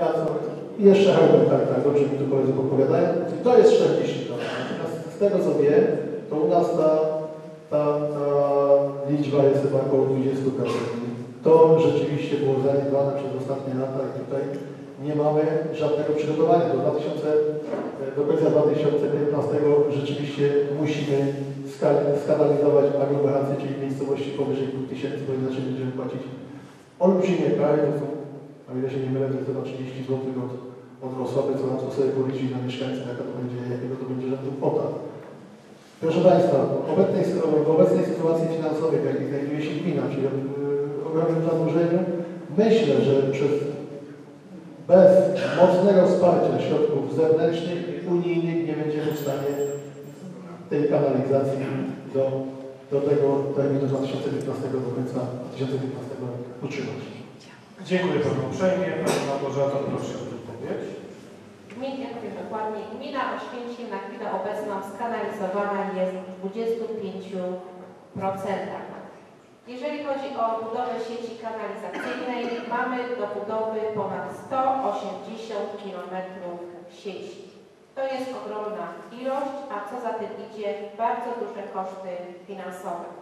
Jacek. I jeszcze Herbert, tak, tak, mi tu koledzy podpowiadają. I to jest 40 ton. Z tego co wiem, to u nas ta, ta, ta liczba jest chyba około 20 ton. To rzeczywiście było zaniedbane przez ostatnie lata i tutaj nie mamy żadnego przygotowania. Do, 2000, do końca 2015 rzeczywiście musimy ska- skanalizować aglomerację, czyli miejscowości powyżej 2000, bo inaczej będziemy płacić olbrzymie kary, to są, o ile się nie mylę, to jest chyba 30 zł od, od osoby, co na to sobie policzyć na mieszkańca, jaka to będzie, jakiego to będzie rzędu kwota. Proszę Państwa, w obecnej, w obecnej sytuacji finansowej, w jakiej znajduje się gmina, czyli w ogromnym zadłużeniu, myślę, że przez bez mocnego wsparcia środków zewnętrznych i unijnych nie będziemy w stanie tej kanalizacji do, do tego terminu 2015 do końca 2015 roku utrzymać. Dziękuję Panu uprzejmie. Pani Małgorzata, proszę o odpowiedź. Gminie, powiem dokładnie, gmina Oświęcim na chwilę obecną skanalizowana jest w 25%. Jeżeli chodzi o budowę sieci kanalizacyjnej, mamy do budowy ponad 180 km sieci. To jest ogromna ilość, a co za tym idzie, bardzo duże koszty finansowe.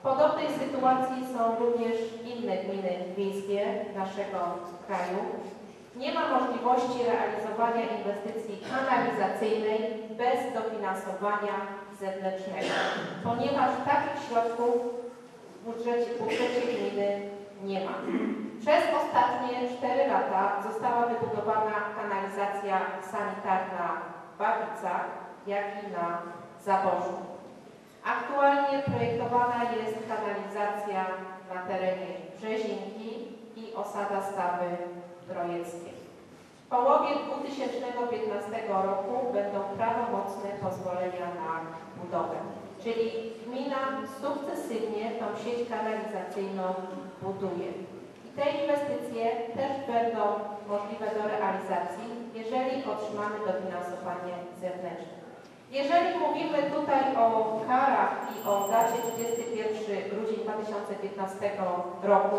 W podobnej sytuacji są również inne gminy wiejskie naszego kraju. Nie ma możliwości realizowania inwestycji kanalizacyjnej bez dofinansowania zewnętrznego, ponieważ takich środków w budżecie, w budżecie gminy nie ma. Przez ostatnie 4 lata została wybudowana kanalizacja sanitarna w Babicach, jak i na Zaborzu. Aktualnie projektowana jest kanalizacja na terenie Brzezinki i osada Stawy Grojeckie. W połowie 2015 roku będą prawomocne pozwolenia na budowę, czyli gmina sukcesywnie tą sieć kanalizacyjną buduje. I te inwestycje też będą możliwe do realizacji, jeżeli otrzymamy dofinansowanie zewnętrzne. Jeżeli mówimy tutaj o karach i o dacie 21 grudzień 2015 roku,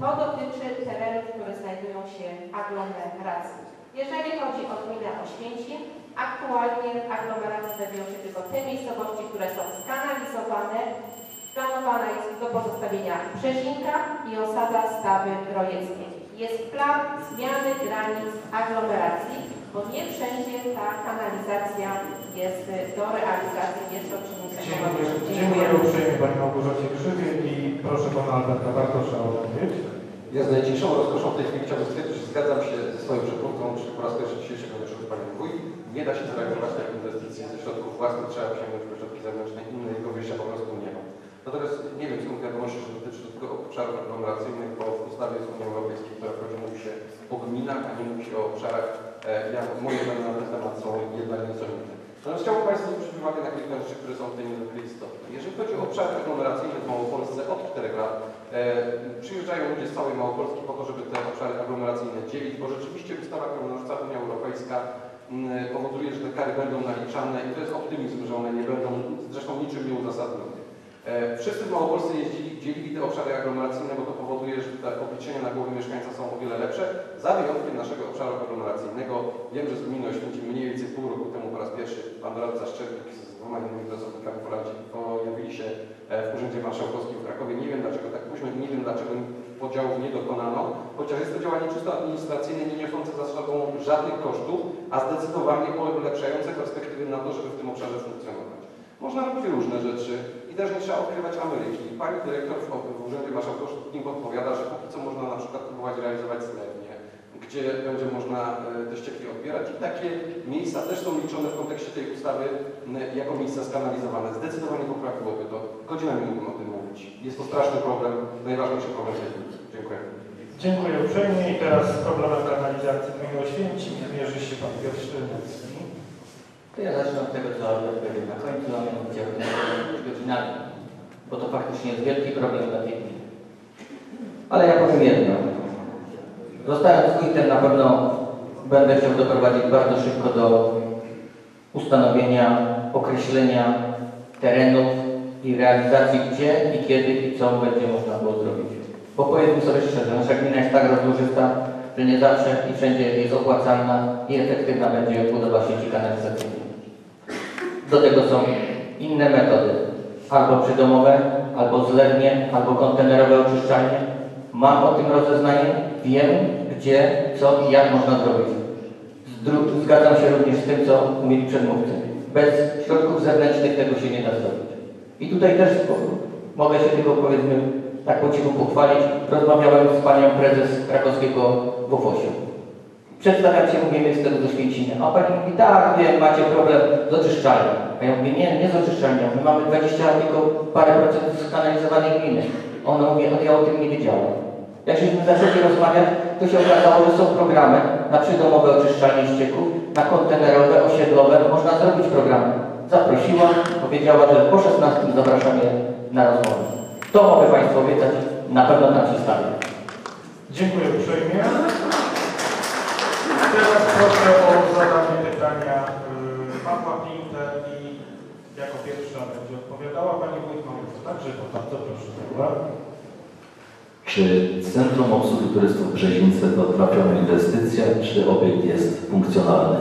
to dotyczy terenów, które znajdują się w aglomeracji. Jeżeli chodzi o gminę Oświęcim, aktualnie w aglomeracji znajdują się tylko te miejscowości, które są skanalizowane. Planowana jest do pozostawienia Brzezinka i osada Stawy Grojeckiej. Jest plan zmiany granic aglomeracji, bo nie wszędzie ta kanalizacja jest do realizacji, jest to czynnik Dziękuję, dziękuję uprzejmie Pani Małgorzacie Krzywie i proszę Pana Alberta Bartosza o odpowiedź. Ja z najcięższą rozkoszą w tej chwili chciałbym stwierdzić, że zgadzam się ze swoją przedmówcą, czyli po raz pierwszy dzisiejszego wieczoru Panią Wójt. Nie da się zrealizować takiej inwestycji ze środków własnych, trzeba sięgnąć po środki zewnętrzne, innego wyjścia po prostu nie ma. Natomiast nie wiem skąd wiadomości, że dotyczy tylko obszarów aglomeracyjnych, bo w ustawie z Unii Europejskiej, która wchodzi, mówi się o gminach, a nie mówi się o obszarach. E, ja, moje dane na ten temat są jednak nieco inne. Natomiast chciałbym Państwu zwrócić uwagę na kilka rzeczy, które są tutaj niezwykle istotne. Jeżeli chodzi o obszary aglomeracyjne w Małopolsce od 4 lat, e, przyjeżdżają ludzie z całej Małopolski po to, żeby te obszary aglomeracyjne dzielić, bo rzeczywiście ustawa, którą narzuca Unia Europejska powoduje, że te kary będą naliczane i to jest optymizm, że one nie będą zresztą niczym nieuzasadnione. E, Wszyscy w Małopolsce jeździli, dzielili te obszary aglomeracyjne, bo to powoduje, że te obliczenia na głowę mieszkańca są o wiele lepsze, za wyjątkiem naszego obszaru aglomeracyjnego. Wiem, że z gminy Oświęcim mniej więcej pół roku temu po raz pierwszy pan radca Szczernik z dwoma innymi pracownikami pojawili się e, w Urzędzie Marszałkowskim w Krakowie. Nie wiem dlaczego tak późno nie wiem dlaczego podziałów nie dokonano, chociaż jest to działanie czysto administracyjne, nie niosące za sobą żadnych kosztów, a zdecydowanie ulepszające perspektywy na to, żeby w tym obszarze funkcjonować. Można robić różne rzeczy i też nie trzeba odkrywać Ameryki. Pani dyrektor w, Urzędzie Marszałkowskim podpowiada, że póki co można na przykład próbować realizować zlewnie, gdzie będzie można e, te ścieki odbierać i takie miejsca też są liczone w kontekście tej ustawy jako miejsca skanalizowane. Zdecydowanie poprawiłoby to. Godzinami mógłbym o tym mówić. Jest to straszny problem, najważniejszy problem. Dziękuję. Dziękuję uprzejmie i teraz problemem kanalizacji w gminie Oświęcim zmierzy się Pan Piotr Szczelnicki. To ja zacznę od tego, co Albert powiedział na końcu, a mianowicie o tym z godzinami, bo to faktycznie jest wielki problem dla tej gminy. Ale ja powiem jedno. Zostając wójtem na pewno będę chciał doprowadzić bardzo szybko do ustanowienia, określenia terenów i realizacji gdzie i kiedy i co będzie można było zrobić. Bo powiedzmy sobie szczerze, nasza gmina jest tak rozłożysta, że nie zawsze i wszędzie jest opłacalna i efektywna będzie budowa sieci kanalizacyjnej. Do tego są inne metody, albo przydomowe, albo zlewnie, albo kontenerowe oczyszczalnie. Mam o tym rozeznanie, wiem gdzie, co i jak można zrobić. Zgadzam się również z tym, co mówili przedmówcy. Bez środków zewnętrznych tego się nie da zrobić. I tutaj też mogę się tylko powiedzmy tak po cichu pochwalić. Rozmawiałem z panią prezes krakowskiego WOFOŚ-u. Przedstawiam się, mówię, jestem ze Święcimia. A pani mówi, tak, wiem, macie problem z oczyszczalnią. A ja mówię, nie, nie z oczyszczalnią. My mamy 20 tylko parę procent skanalizowanej gminy. Ona mówi, ale ja o tym nie wiedziałem. Jak żeśmy zaczęli rozmawiać, to się okazało, że są programy na przydomowe oczyszczalnie ścieków, na kontenerowe, osiedlowe. Można zrobić programy. Zaprosiła, powiedziała, że po 16 zapraszam je na rozmowę. To mogę Państwu obiecać, na pewno tam się stawię. Dziękuję uprzejmie. Teraz proszę o zadanie pytania y, Pawła Pintę i jako pierwsza będzie odpowiadała Pani Wójt. Także to bardzo proszę. Czy Centrum Obsługi Turystów Brzezińce to trafiona inwestycja, czy obiekt jest funkcjonalny?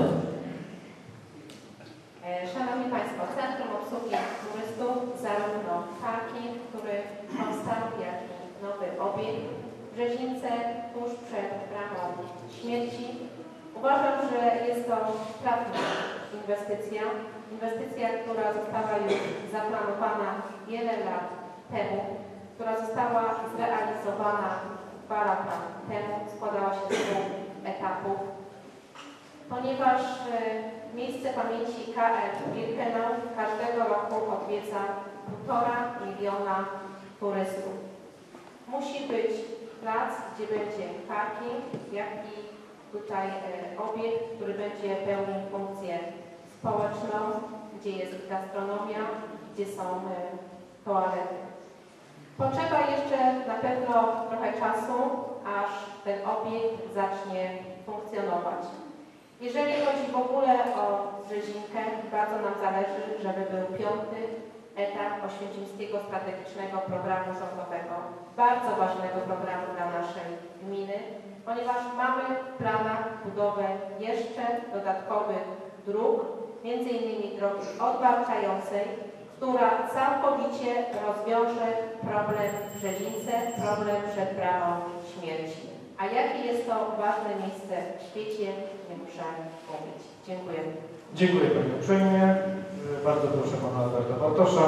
E, Szanowni Państwo, Centrum Obsługi Turystów, zarówno parking, który powstał, jak i nowy obiekt w Brzezińce tuż przed bramą śmierci. Uważam, że jest to trafna inwestycja. Inwestycja, która została już zaplanowana wiele lat temu, która została zrealizowana dwa lata temu, składała się z dwóch etapów ponieważ e, miejsce pamięci KL Birkenau każdego roku odwiedza 1,5 miliona turystów. Musi być plac, gdzie będzie parking, jak i tutaj e, obiekt, który będzie pełnił funkcję społeczną, gdzie jest gastronomia, gdzie są e, toalety. Potrzeba jeszcze na pewno trochę czasu, aż ten obiekt zacznie funkcjonować. Jeżeli chodzi w ogóle o Brzezinkę, bardzo nam zależy, żeby był piąty etap Oświęcimskiego Strategicznego Programu Rządowego. Bardzo ważnego programu dla naszej gminy, ponieważ mamy w planach budowę jeszcze dodatkowych dróg, między innymi drogi odbarczającej, która całkowicie rozwiąże problem w Brzezince, problem przed bramą śmierci. A jakie jest to ważne miejsce w świecie, nie muszę mówić. Dziękuję. Dziękuję Pani uprzejmie. Bardzo proszę Pana Alberta Bartosza.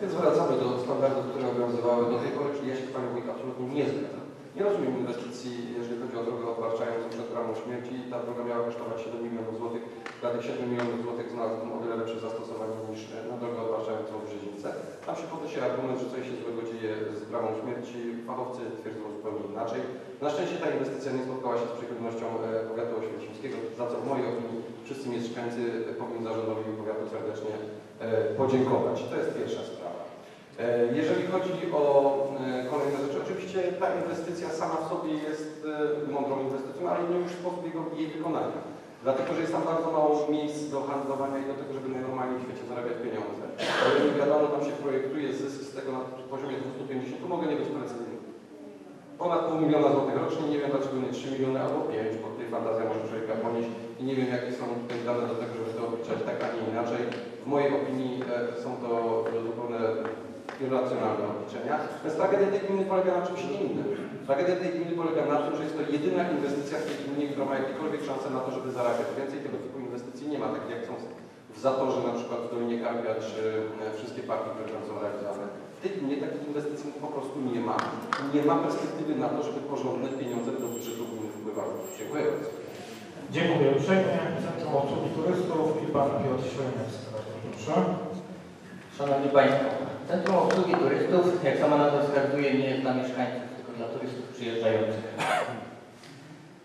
Więc wracamy do standardów, które obowiązywały do tej pory, czyli ja się z Panią absolutnie nie zgadzam. Nie rozumiem inwestycji, jeżeli chodzi o drogę odbarczającą przed bramą śmierci. Ta droga miała kosztować 7 milionów złotych. Dla tych 7 milionów złotych znalazłem o wiele lepsze zastosowanie niż e, na drogę odbarczającą w Brzezińce. Tam się argument, że coś się złego dzieje z bramą śmierci. Fachowcy twierdzą zupełnie inaczej. Na szczęście ta inwestycja nie spotkała się z przychylnością e, powiatu oświęcimskiego, za co w mojej opinii wszyscy mieszkańcy e, powinni zarządowi powiatu serdecznie podziękować. To jest pierwsza sprawa. E, Jeżeli chodzi o e, kolejne rzeczy, oczywiście ta inwestycja sama w sobie jest e, mądrą inwestycją, ale nie już sposób jego, jej wykonania. Dlatego, że jest tam bardzo mało miejsc do handlowania i do tego, żeby najnormalniej w świecie zarabiać pieniądze. Mi wiadomo, tam się projektuje zysk z tego na poziomie 250, to mogę nie być precyzyjny. Ponad pół miliona złotych rocznie, nie wiem dlaczego nie 3 miliony albo 5, bo tutaj fantazja może człowieka ponieść i nie wiem jakie są tutaj dane do tego, żeby to obliczać tak, a nie inaczej. W mojej opinii są to zupełnie irracjonalne obliczenia. Więc tragedia tej gminy polega na czymś innym. Tragedia tej gminy polega na tym, że jest to jedyna inwestycja w tej gminie, która ma jakiekolwiek szansę na to, żeby zarabiać. Więcej tego typu inwestycji nie ma, takich jak są w Zatorze na przykład w Dolinie Karpia, czy e, wszystkie parki, które tam są realizowane. W tej gminie takich inwestycji po prostu nie ma. Nie ma perspektywy na to, żeby porządne pieniądze do budżetu gminy wpływały. Dziękuję bardzo. Dziękuję uprzejmie. Centrum Obsługi Turystów i Pan Piotr. Bardzo proszę. Szanowni Państwo, Centrum Obsługi Turystów, jak sama nazwa wskazuje, nie jest dla mieszkańców, tylko dla turystów przyjeżdżających.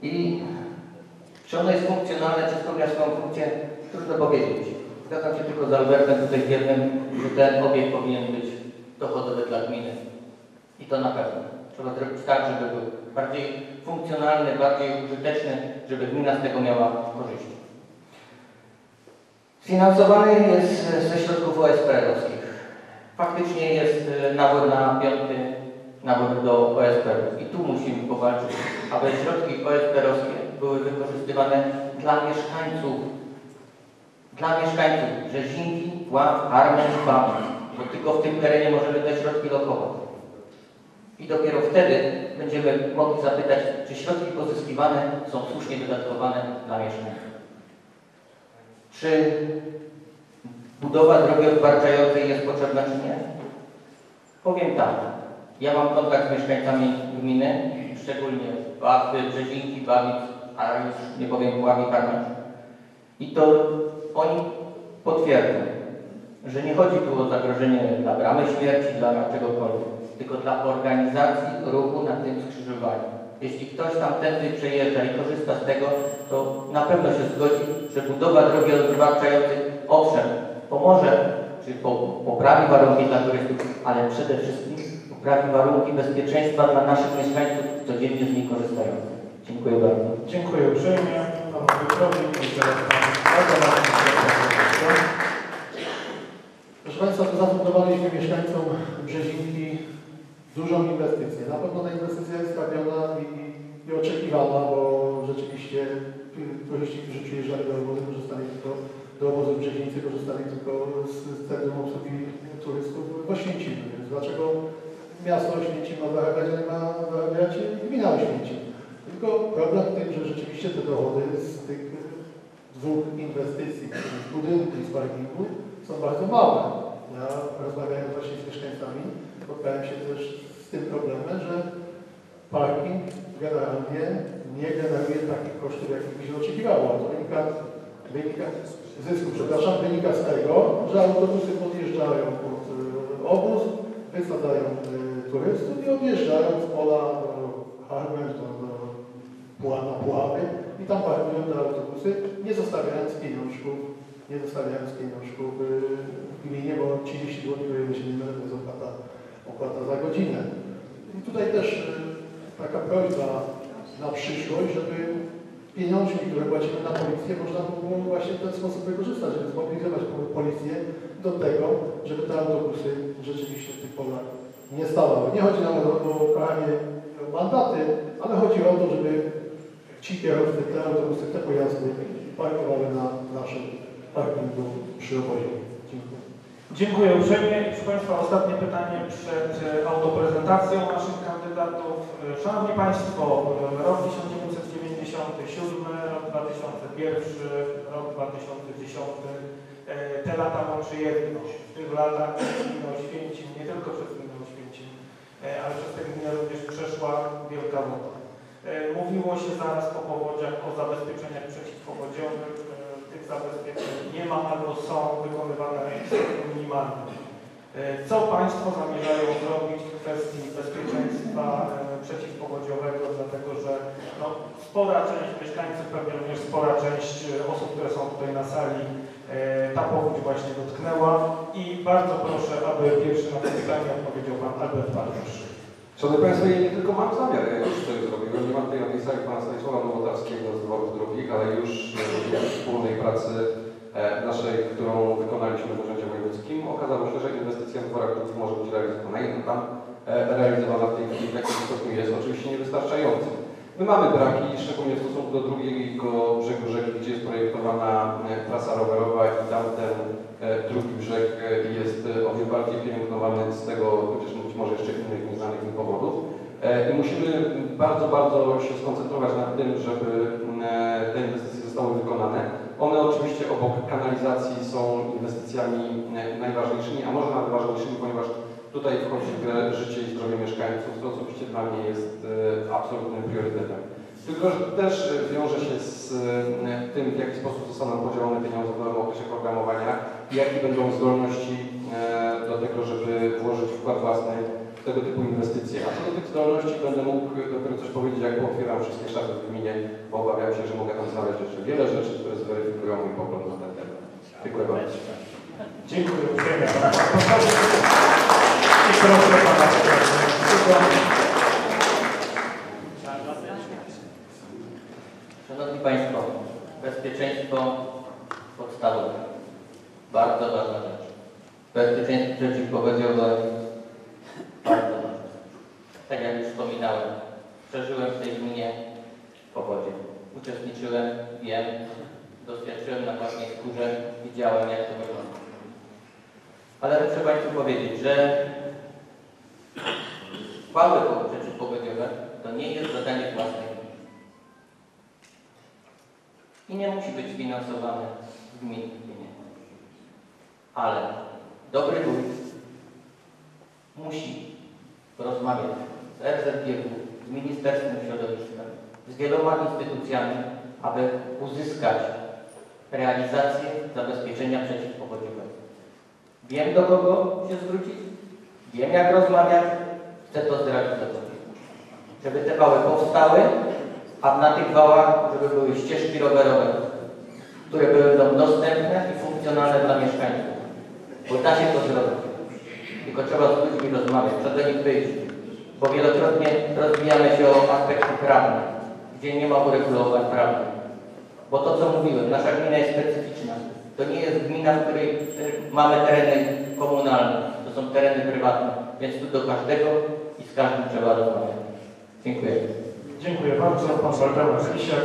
I czy ono jest funkcjonalne, czy spełnia swoją funkcję, trudno powiedzieć. Zgadzam się tylko z Albertem tutaj w jednym, że ten obiekt powinien być dochodowy dla gminy. I to na pewno. Trzeba zrobić tak, żeby był bardziej funkcjonalny, bardziej użyteczny, żeby gmina z tego miała korzyści. Finansowany jest ze środków OSP-owskich. Faktycznie jest e, nabór na piąty nawet do OSP. I tu musimy powalczyć, aby środki OSP-owskie były wykorzystywane dla mieszkańców, dla mieszkańców Brzezinki, Ław, Harmen, Babic, bo tylko w tym terenie możemy te środki lokować. I dopiero wtedy będziemy mogli zapytać, czy środki pozyskiwane są słusznie wydatkowane dla mieszkańców. Czy budowa drogi odbarczającej jest potrzebna, czy nie? Powiem tak. Ja mam kontakt z mieszkańcami gminy, szczególnie Ławy, Brzezinki, Babic, a już nie powiem Ławi, Karmel. I to oni potwierdzą, że nie chodzi tu o zagrożenie dla bramy śmierci, dla czegokolwiek, tylko dla organizacji ruchu na tym skrzyżowaniu. Jeśli ktoś tam tędy przejeżdża i korzysta z tego, to na pewno się zgodzi, że budowa drogi odbarczającej owszem, pomoże, czy po, poprawi warunki dla turystów, ale przede wszystkim poprawi warunki bezpieczeństwa dla naszych mieszkańców codziennie z niej korzystających. Dziękuję bardzo. Dziękuję uprzejmie panu Piotrowi Proszę Państwa, tu zafundowaliśmy mieszkańcom Brzezinki dużą inwestycję. Na pewno ta inwestycja jest trafiona i, i oczekiwana, bo rzeczywiście tu- turyści, którzy przyjeżdżali do obozu, korzystali tylko do obozu Brzezińcy, korzystali tylko z, centrum obsługi turystów w Oświęcimiu. Więc dlaczego miasto Oświęcim ma zarabiać, a nie ma zarabiać gmina Oświęcim? Tylko problem w tym, że rzeczywiście te dochody z tych dwóch inwestycji, z budynku i z parkingu, są bardzo małe. Ja rozmawiając właśnie z mieszkańcami, spotkałem się też z tym problemem, że parking generalnie nie generuje takich kosztów, jakich by się oczekiwało. To wynika, wynika zysku, przepraszam, wynika z tego, że autobusy podjeżdżają pod y, obóz, wysadzają y, turystów i odjeżdżają z pola do Harvard, na Puławy i tam parkują te autobusy, nie zostawiając pieniążków, nie zostawiając pieniążków w gminie, bo 30 zł, mylę, to jest opłata, opłata za godzinę. I tutaj też taka prośba na przyszłość, żeby pieniążki, które płacimy na policję, można było właśnie w ten sposób wykorzystać, żeby zmobilizować policję do tego, żeby te autobusy rzeczywiście w tych polach nie stawały. Nie chodzi nam o, o karanie mandaty, ale chodzi o to, żeby ci kierowcy, te autobusy, te pojazdy parkowały na naszym parkingu przy obozie. Dziękuję. Dziękuję uprzejmie. Proszę Państwa, ostatnie pytanie przed e, autoprezentacją naszych kandydatów. E, Szanowni Państwo, e, rok 1900 2007, rok 2001, rok 2010. E, te lata mam przyjemność. W tych latach gmina Oświęcim, nie tylko przez gminę Oświęcim, e, ale przez tę gminę również przeszła wielka woda. E, mówiło się zaraz po powodziach o zabezpieczeniach przeciwpowodziowych. Tych zabezpieczeń nie ma albo są wykonywane minimalnie. Co Państwo zamierzają zrobić w kwestii bezpieczeństwa przeciwpowodziowego, dlatego że no, spora część mieszkańców, pewnie również spora część e, osób, które są tutaj na sali, e, ta powódź właśnie dotknęła i bardzo proszę, aby pierwszy na to pytanie odpowiedział Pan Albert Bartosz. Szanowni Państwo, ja nie tylko mam zamiar, ja już to zrobiłem. Nie mam tutaj na tej sali pana Stanisława Nowotarskiego z dworów drugich, ale już dzięki wspólnej pracy e, naszej, którą wykonaliśmy w Urzędzie Wojewódzkim, okazało się, że inwestycja w dworach drugich może być realizowana. Tam e, realizowana w tej chwili w jakimś stopniu jest oczywiście niewystarczająca. My mamy braki, szczególnie w stosunku do drugiego brzegu rzeki, gdzie jest projektowana e, trasa rowerowa i tamten e, drugi brzeg jest o wiele bardziej pielęgnowany z tego, chociaż być może jeszcze innych nieznanych powodów. I musimy bardzo, bardzo się skoncentrować na tym, żeby te inwestycje zostały wykonane. One oczywiście obok kanalizacji są inwestycjami najważniejszymi, a może nawet ważniejszymi, ponieważ tutaj wchodzi w grę życie i zdrowie mieszkańców, co osobiście dla mnie jest e, absolutnym priorytetem. Tylko że też e, wiąże się z e, tym, w jaki sposób zostaną podzielone pieniądze w nowym okresie programowania i jakie będą zdolności do tego, żeby włożyć wkład własny w tego typu inwestycje. A co do tych zdolności będę mógł dopiero coś powiedzieć, jak otwieram wszystkie szafy w gminie, bo obawiam się, że mogę tam znaleźć jeszcze wiele rzeczy, które zweryfikują mój pogląd na ten temat. Dziękuję bardzo. Dziękuję uprzejmie. I proszę Pana Przewodniczącego. Szanowni Państwo, bezpieczeństwo podstawowe. Bardzo ważna rzecz. Bezpieczeństwo przeciwpowodziowe. Bardzo ważna rzecz. Przeżyłem w tej gminie powodzie. Uczestniczyłem, wiem, doświadczyłem na własnej skórze, widziałem jak to wygląda. Ale muszę Państwu powiedzieć, że wały przeciwpowodziowe to nie jest zadanie własne. I nie musi być finansowane z gminy. Ale dobry wójt musi rozmawiać z RZGW, z Ministerstwem Środowiska, z wieloma instytucjami, aby uzyskać realizację zabezpieczenia przeciwpowodziowego. Wiem do kogo się zwrócić, wiem jak rozmawiać, chcę to zrealizować. Żeby te wały powstały, a na tych wałach, żeby były ścieżki rowerowe, które będą dostępne i funkcjonalne dla mieszkańców. Bo da się to zrobić. Tylko trzeba z ludźmi rozmawiać, trzeba do nich wyjść. Bo wielokrotnie rozwijamy się o aspekty prawne, gdzie nie ma uregulowań prawnych. Bo to, co mówiłem, nasza gmina jest specyficzna. To nie jest gmina, w której y, mamy tereny komunalne. To są tereny prywatne. Więc tu do każdego i z każdym trzeba rozmawiać. Dziękuję. Dziękuję bardzo. Pan Waldemar Lisiak.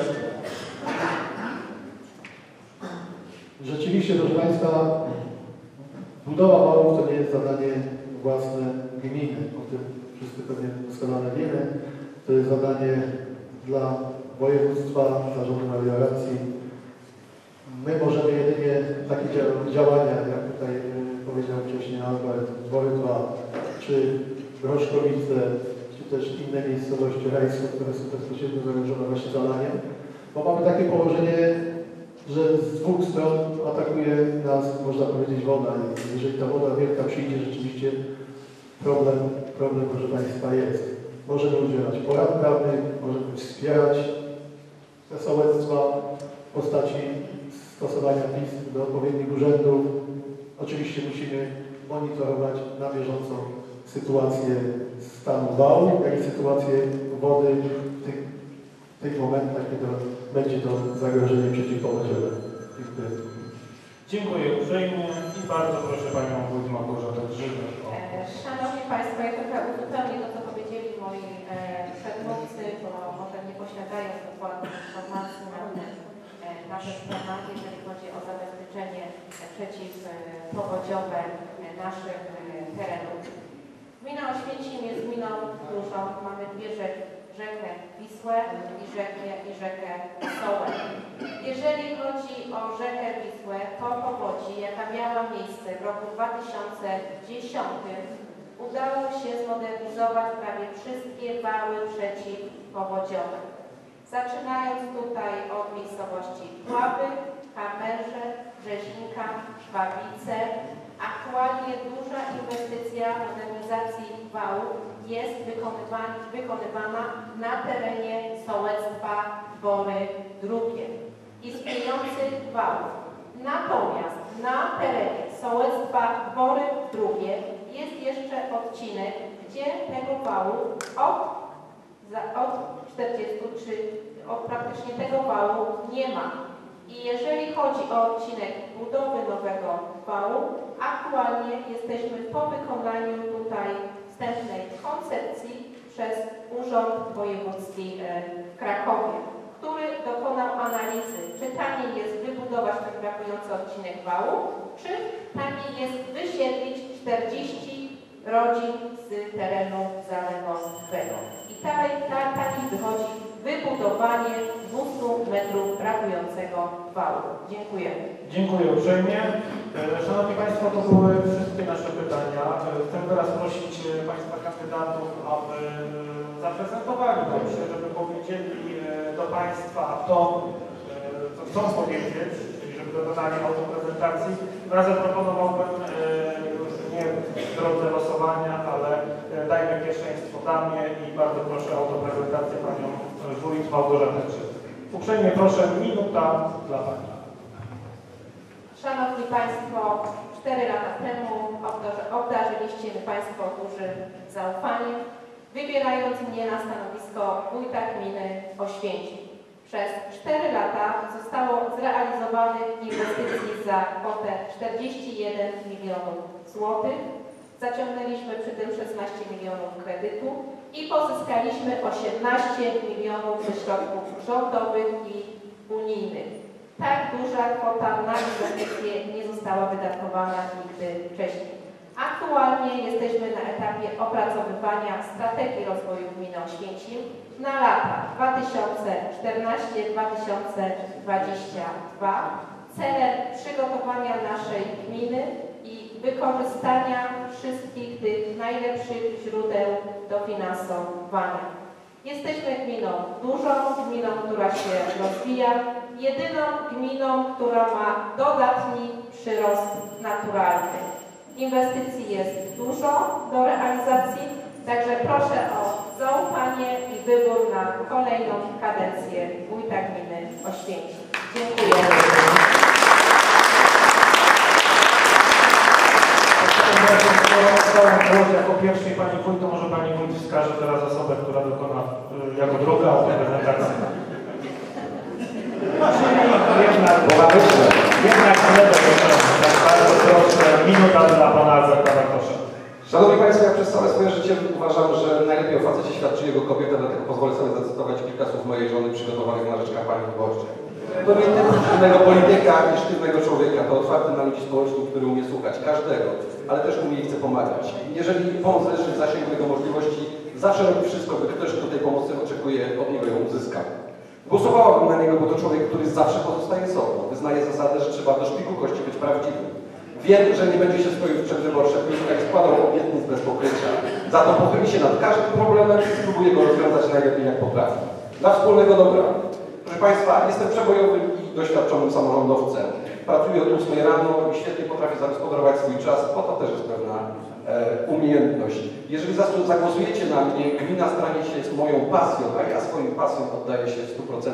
Rzeczywiście, proszę Państwa, budowa wałów to nie jest zadanie własne gminy. O tym wszyscy pewnie doskonale wiemy. To jest zadanie dla województwa, zarządu melioracji. My możemy jedynie takie dzia- działania, jak tutaj powiedział wcześniej Albert, Wojtła, czy Groszkowice, czy też inne miejscowości rajskie, które są bezpośrednio zagrożone właśnie zalaniem, bo mamy takie położenie, że z dwóch stron atakuje nas, można powiedzieć, woda. I jeżeli ta woda wielka przyjdzie, rzeczywiście problem, problem proszę Państwa jest. Możemy udzielać porad prawnych, możemy wspierać te sołectwa w postaci stosowania pism do odpowiednich urzędów. Oczywiście musimy monitorować na bieżąco sytuację stanu wału, jak i sytuację wody w tych, w tych momentach, kiedy będzie to zagrożenie przeciwpowodziowe. Dziękuję. Dziękuję uprzejmie i bardzo proszę Panią Wójt Małgorzatę Grzybę o E, Szanowni Państwo, ja trochę uzupełnię to, co powiedzieli moi e, przedmówcy, bo może nie posiadają dokładnych informacji na ten, e, na ten temat, jeżeli chodzi o zabezpieczenie przeciwpowodziowe e, naszych e, terenów. Gmina Oświęcim jest gminą dużą. Mamy dwie rzeki, rzekę Wisłę i rzekę, i rzekę Sołę. Jeżeli chodzi o rzekę Wisłę, po powodzi, jaka miała miejsce w roku 2010, udało się zmodernizować prawie wszystkie wały przeciwpowodziowe. Zaczynając tutaj od miejscowości Pławy, Kamerze, Brzeźnika, Szwabice, aktualnie duża inwestycja modernizacji wału jest wykonywana, wykonywana na terenie sołectwa Bory II istniejących wałów. Natomiast na terenie sołectwa Bory II jest jeszcze odcinek, gdzie tego wału od, za, od 40 czy od praktycznie tego wału nie ma. I jeżeli chodzi o odcinek budowy nowego wału, aktualnie jesteśmy po wykonaniu tutaj wstępnej koncepcji przez Urząd Wojewódzki e, w Krakowie, który dokonał analizy, czy taniej jest wybudować ten brakujący odcinek wału, czy taniej jest wysiedlić 40 rodzin z terenu zalewowego. I taniej, ta- taniej wychodzi wybudowanie 200 metrów brakującego wału. Dziękuję. Dziękuję uprzejmie. E, Szanowni Państwo, to były wszystkie nasze pytania. E, Chcę teraz prosić e, Państwa kandydatów, aby zaprezentowali nam się, żeby powiedzieli do Państwa to, co chcą powiedzieć, czyli żeby dokonali autoprezentacji. Razem proponowałbym już nie w drodze losowania, ale e, dajmy pierwszeństwo damie i bardzo proszę o autoprezentację Panią Wójt Małgorzatę Grzyb. Uprzejmie proszę, minuta dla Pani. Szanowni Państwo, 4 lata temu obdarzy- obdarzyliście mnie Państwo dużym zaufaniem, wybierając mnie na stanowisko wójta gminy Oświęcim. Przez 4 lata zostało zrealizowanych inwestycji za kwotę 41 milionów złotych. Zaciągnęliśmy przy tym 16 milionów kredytu i pozyskaliśmy 18 milionów ze środków rządowych i unijnych. Tak duża kwota na inwestycje nie została wydatkowana nigdy wcześniej. Aktualnie jesteśmy na etapie opracowywania strategii rozwoju gminy Oświęcim na lata 2014-2022 celem przygotowania naszej gminy wykorzystania wszystkich tych najlepszych źródeł dofinansowania. Jesteśmy gminą dużą, gminą, która się rozwija, jedyną gminą, która ma dodatni przyrost naturalny. Inwestycji jest dużo do realizacji, także proszę o zaufanie i wybór na kolejną kadencję wójta gminy Oświęcim. Dziękuję. Jako pierwszej pani wójt, to może pani wójt wskaże teraz osobę, która dokona y, jako druga autoprezentacji. Jednak, jednak tak bardzo proszę, minuta dla pana Zakładakosza. Szanowni Państwo, ja przez całe swoje życie uważam, że najlepiej o facecie świadczy jego kobieta, dlatego pozwolę sobie zacytować kilka słów mojej żony przygotowanych na rzecz kampanii wyborczej. To nie tylko sztywnego polityka i sztywnego człowieka, to otwarty na ludzi społecznych, który umie słuchać każdego, ale też umie i chce pomagać. Jeżeli pomoc leży w zasięgu jego możliwości, zawsze robi wszystko, by ktoś, kto tej pomocy oczekuje, od niego ją uzyskał. Głosowałabym na niego, bo to człowiek, który zawsze pozostaje sobą. Wyznaje zasadę, że trzeba do szpiku kości być prawdziwym. Wiem, że nie będzie się stroił w przedwyborcze jak składał obietnic bez pokrycia. Za to pochyli się nad każdym problemem i spróbuje go rozwiązać najlepiej jak potrafi. Dla wspólnego dobra. Proszę Państwa, jestem przebojowym i doświadczonym samorządowcem. Pracuję od 8 rano i świetnie potrafię zagospodarować swój czas, bo to też jest pewna e, umiejętność. Jeżeli zagłosujecie na mnie, gmina stanie się moją pasją, a ja swoim pasją oddaję się w 100%.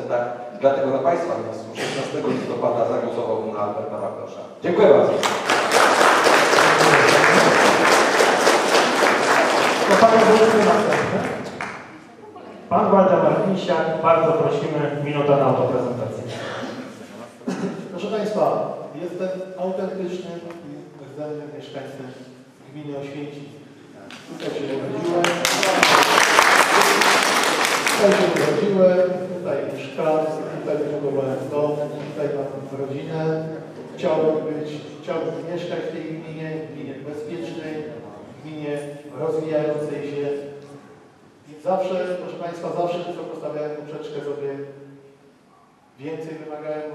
Dlatego na Państwa miejscu 16 listopada zagłosowałbym na Alberta Bartosza. Dziękuję bardzo. Pan Waldemar Misiak, bardzo prosimy, minuta na autoprezentację. Proszę Państwa, jestem autentycznym i rdzennym mieszkańcem gminy Oświęcim. Tutaj się urodziłem. Tutaj się urodziłem, tutaj mieszkam, tutaj wybudowałem dom, tutaj mam rodzinę. Chciałbym być, chciałbym mieszkać w tej gminie, gminie bezpiecznej, gminie rozwijającej się. Zawsze, proszę Państwa, zawsze wysoko stawiałem poprzeczkę sobie więcej wymagałem,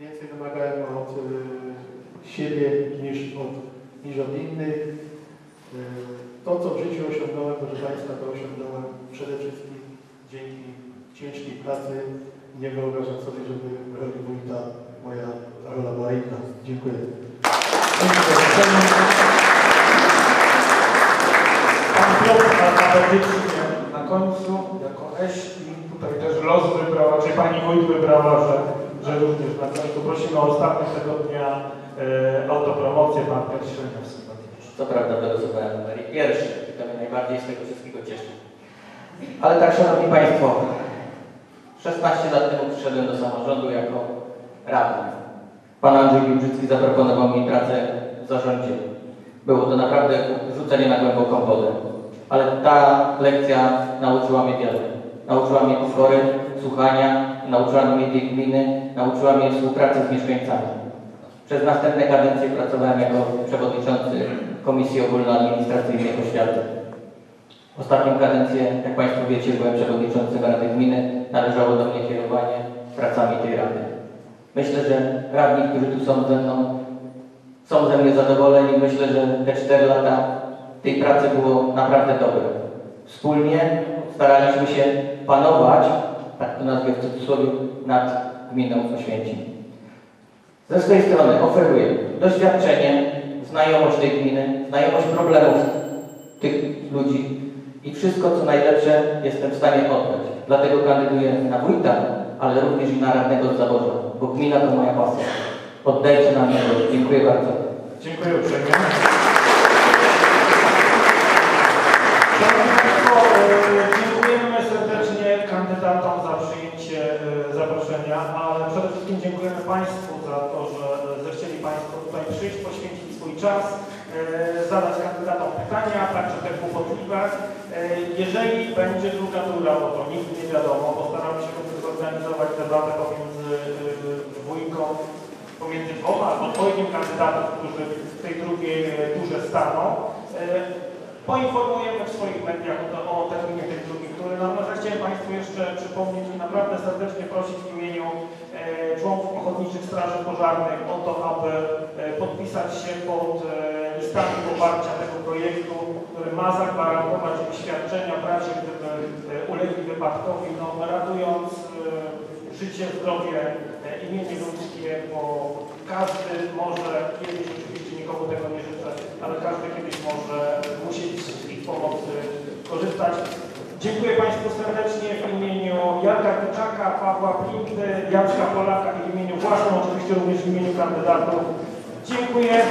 więcej wymagałem od y, siebie niż od, niż od innych. Y, to, co w życiu osiągnąłem, proszę Państwa, to osiągnąłem przede wszystkim dzięki ciężkiej pracy. Nie wyobrażam sobie, żeby roli wójta moja rola była inna. Dziękuję alfabetycznie na końcu, jako Eś i tutaj też los wybrała, czy pani wójt wybrała, że, że również na końcu prosimy o ostatnią tego dnia e, autopromocję, pan Piotr Średniowski. Co prawda wylosowałem numer pierwszy i to mnie najbardziej z tego wszystkiego cieszy. Ale tak, Szanowni Państwo, 16 lat temu przyszedłem do samorządu jako radny. Pan Andrzej Biłczycki zaproponował mi pracę w zarządzie. Było to naprawdę rzucenie na głęboką wodę. Ale ta lekcja nauczyła mnie wiele. Nauczyła mnie pokory, słuchania, nauczyła mnie tej gminy, nauczyła mnie współpracy z mieszkańcami. Przez następne kadencje pracowałem jako przewodniczący Komisji Ogólnoadministracyjnej Oświaty. Ostatnią kadencję, jak Państwo wiecie, byłem przewodniczącym Rady Gminy. Należało do mnie kierowanie pracami tej Rady. Myślę, że radni, którzy tu są ze mną, są ze mnie zadowoleni. Myślę, że te 4 lata tej pracy było naprawdę dobre. Wspólnie staraliśmy się panować, tak to nazwę w cudzysłowie, nad gminą Oświęcim. Ze swojej strony oferuję doświadczenie, znajomość tej gminy, znajomość problemów tych ludzi i wszystko, co najlepsze jestem w stanie oddać. Dlatego kandyduję na wójta, ale również i na radnego z zawodu, bo gmina to moja pasja. Oddajcie nam mnie. Dziękuję bardzo. Dziękuję uprzejmie. Szanowni Państwo, e, dziękujemy serdecznie kandydatom za przyjęcie e, zaproszenia, ale przede wszystkim dziękujemy Państwu za to, że zechcieli Państwo tutaj przyjść, poświęcić swój czas. zadać kandydatom pytania, także te kłopotliwe. E, Jeżeli będzie druga tura, bo to nigdy nie wiadomo, postaramy się zorganizować debatę pomiędzy e, dwójką, pomiędzy dwoma albo dwojgiem kandydatów, którzy w tej drugiej e, turze staną. E, Poinformujemy w swoich mediach o, o terminie tej drugiej Natomiast chciałem Państwu jeszcze przypomnieć i naprawdę serdecznie prosić w imieniu e, członków Ochotniczych Straży Pożarnych o to, aby e, podpisać się pod e, listami poparcia tego projektu, który ma zagwarantować im świadczenia w razie, gdyby ulegli wypadkowi, no, ratując życie, zdrowie i mienie ludzkie, bo każdy może kiedyś, oczywiście nikomu tego nie życzę, ale każdy kiedyś może musieć z ich pomocy korzystać. Dziękuję Państwu serdecznie w imieniu Jarka Kyczaka, Pawła Plinty, Jacka Polaka i w imieniu własnym, oczywiście również w imieniu kandydatów. Dziękuję.